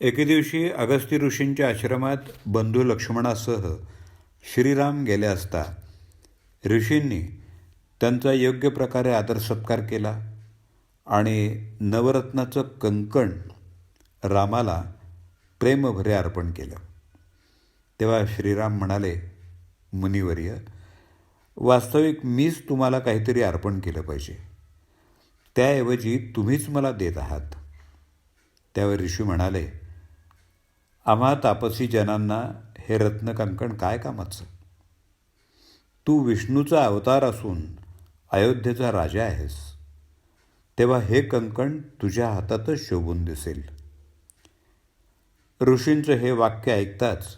एके दिवशी अगस्ती ऋषींच्या आश्रमात बंधू लक्ष्मणासह श्रीराम गेले असता ऋषींनी त्यांचा योग्य प्रकारे आदर सत्कार केला आणि नवरत्नाचं कंकण रामाला प्रेमभरे अर्पण केलं. तेव्हा श्रीराम म्हणाले मुनिवर्य वास्तविक मीच तुम्हाला काहीतरी अर्पण केलं पाहिजे. त्याऐवजी तुम्हीच मला देत आहात. त्यावर ऋषी म्हणाले आम्हा तापसी जनांना हे रत्नकंकण काय कामाचं? तू विष्णूचा अवतार असून अयोध्येचा राजा आहेस. तेव्हा हे कंकण तुझ्या हातातच शोभून दिसेल. ऋषींचं हे वाक्य ऐकताच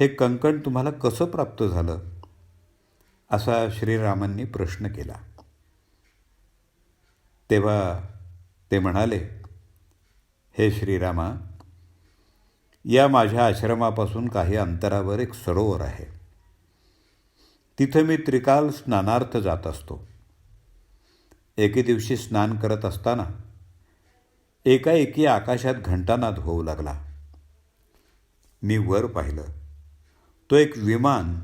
हे कंकण तुम्हाला कसं प्राप्त झालं? असा श्रीरामांनी प्रश्न केला. तेव्हा ते म्हणाले हे श्रीरामा या माझ्या आश्रमापासून काही अंतरावर एक सरोवर आहे. तिथं मी त्रिकाल स्नानार्थ जात असतो. एके दिवशी स्नान करत असताना एकाएकी आकाशात घंटानाद होऊ लागला. मी वर पाहिलं. तो एक विमान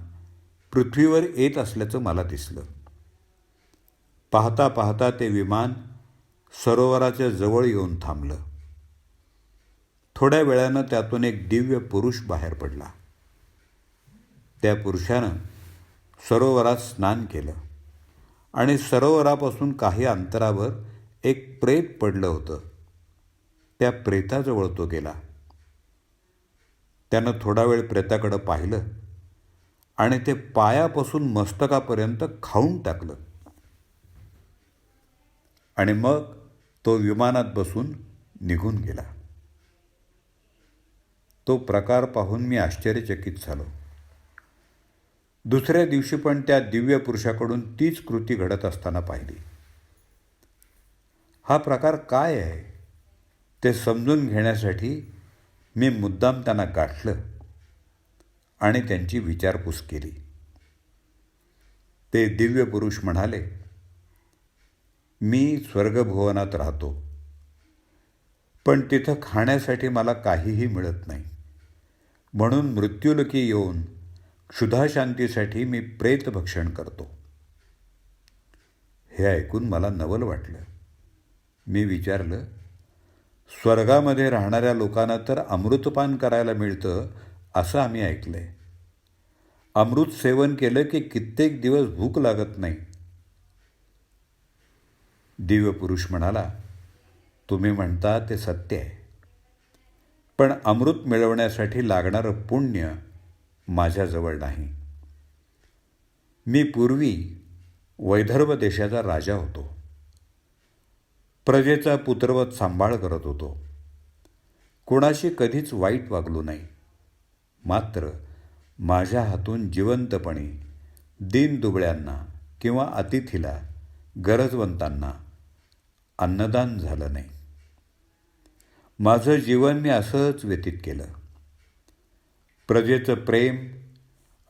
पृथ्वीवर येत असल्याचं मला दिसलं. पाहता पाहता ते विमान सरोवराच्या जवळ येऊन थांबलं. थोड्या वेळानं त्यातून एक दिव्य पुरुष बाहेर पडला. त्या पुरुषानं सरोवरात स्नान केलं आणि सरोवरापासून काही अंतरावर एक प्रेत पडलं होतं. त्या प्रेताजवळ तो गेला. त्यानं थोडा वेळ प्रेताकडं पाहिलं आणि ते पायापासून मस्तकापर्यंत खाऊन टाकलं. आणि मग तो विमानात बसून निघून गेला. तो प्रकार पाहून मी आश्चर्यचकित झालो. दुसऱ्या दिवशी पण त्या दिव्य पुरुषाकडून तीच कृती घडत असताना पाहिली. हा प्रकार काय आहे? ते समजून घेण्यासाठी मी मुद्दाम त्यांना गाठलं आणि त्यांची विचारपूस केली. ते दिव्य पुरुष म्हणाले मी स्वर्गभुवनात राहतो पण तिथं खाण्यासाठी मला काहीही मिळत नाही. म्हणून मृत्युलकी येऊन क्षुधाशांतीसाठी मी प्रेत भक्षण करतो. हे ऐकून मला नवल वाटलं. मी विचारलं स्वर्गामध्ये राहणाऱ्या लोकांना तर अमृतपान करायला मिळतं असं आम्ही ऐकलं आहे अमृत सेवन केलं की कित्येक दिवस भूक लागत नाही. दिव्य पुरुष म्हणाला तुम्ही म्हणता ते सत्य आहे. पण अमृत मिळवण्यासाठी लागणारं पुण्य माझ्याजवळ नाही. मी पूर्वी वैदर्भ देशाचा राजा होतो. प्रजेचा पुत्रवत सांभाळ करत होतो. कोणाशी कधीच वाईट वागलो नाही. मात्र माझ्या हातून जिवंतपणे दीनदुबळ्यांना किंवा अतिथीला गरजवंतांना अन्नदान झालं नाही. माझं जीवन मी असंच व्यतीत केलं. प्रजेचं प्रेम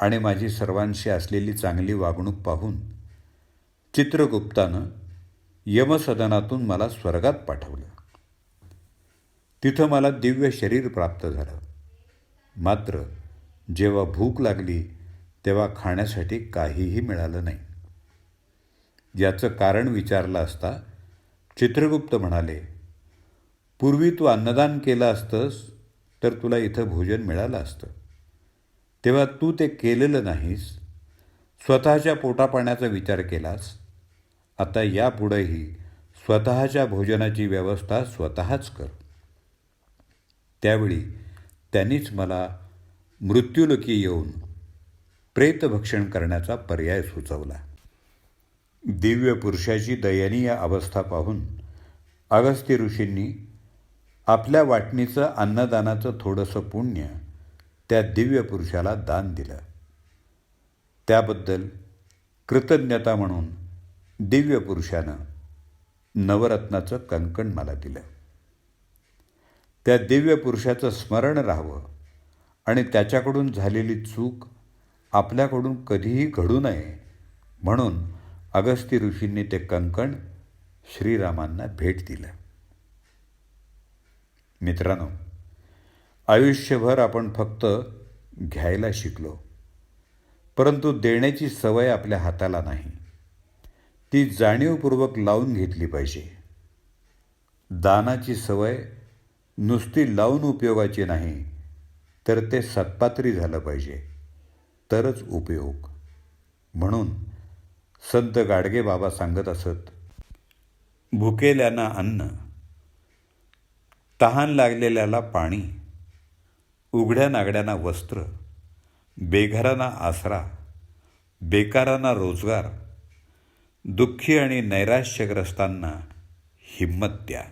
आणि माझी सर्वांशी असलेली चांगली वागणूक पाहून चित्रगुप्तानं यमसदनातून मला स्वर्गात पाठवलं. तिथं मला दिव्य शरीर प्राप्त झालं. मात्र जेव्हा भूक लागली तेव्हा खाण्यासाठी काहीही मिळालं नाही. याचं कारण विचारलं असता चित्रगुप्त म्हणाले पूर्वी तू अन्नदान केलं असतंस तर तुला इथं भोजन मिळालं असतं. तेव्हा तू ते केलेलं नाहीस स्वतःच्या पोटापाण्याचा विचार केलास. आता यापुढेही स्वतःच्या भोजनाची व्यवस्था स्वतःच कर. त्यावेळी त्यांनीच मला मृत्यूलोकी येऊन प्रेतभक्षण करण्याचा पर्याय सुचवला. दिव्य पुरुषाची दयनीय अवस्था पाहून अगस्ती ऋषींनी आपल्या वाटणीचं अन्नदानाचं थोडंसं पुण्य त्या दिव्य पुरुषाला दान दिलं. त्याबद्दल कृतज्ञता म्हणून दिव्य पुरुषानं नवरत्नाचं कंकण मला दिलं. त्या दिव्य पुरुषाचं स्मरण राहावं आणि त्याच्याकडून झालेली चूक आपल्याकडून कधीही घडू नये म्हणून अगस्ती ऋषींनी ते कंकण श्रीरामांना भेट दिलं. मित्रांनो आयुष्यभर आपण फक्त घ्यायला शिकलो परंतु देण्याची सवय आपल्या हाताला नाही. ती जाणीवपूर्वक लावून घेतली पाहिजे. दानाची सवय नुसती लावून उपयोगाची नाही तर ते सत्पात्री झालं पाहिजे. तरच उपयोग. म्हणून संत गाडगे बाबा सांगत असत भुकेल्यांना अन्न तहान लागलेल्याला पाणी उघड्या नागड्यांना वस्त्र बेघरांना आसरा बेकारांना रोजगार दुःखी आणि नैराश्यग्रस्तांना हिंमत द्या.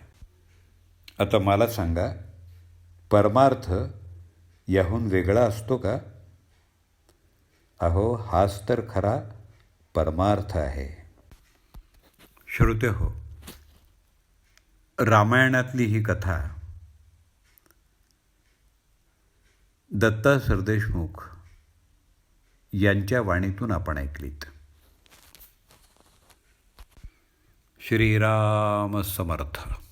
आता मला सांगा परमार्थ याहून वेगळा असतो का? अहो हाच तर खरा परमार्थ आहे. श्रोते हो रामायणातली ही कथा दत्ता सरदेशमुख यांच्या वाणीतून आपण ऐकलीत. श्रीराम समर्थ.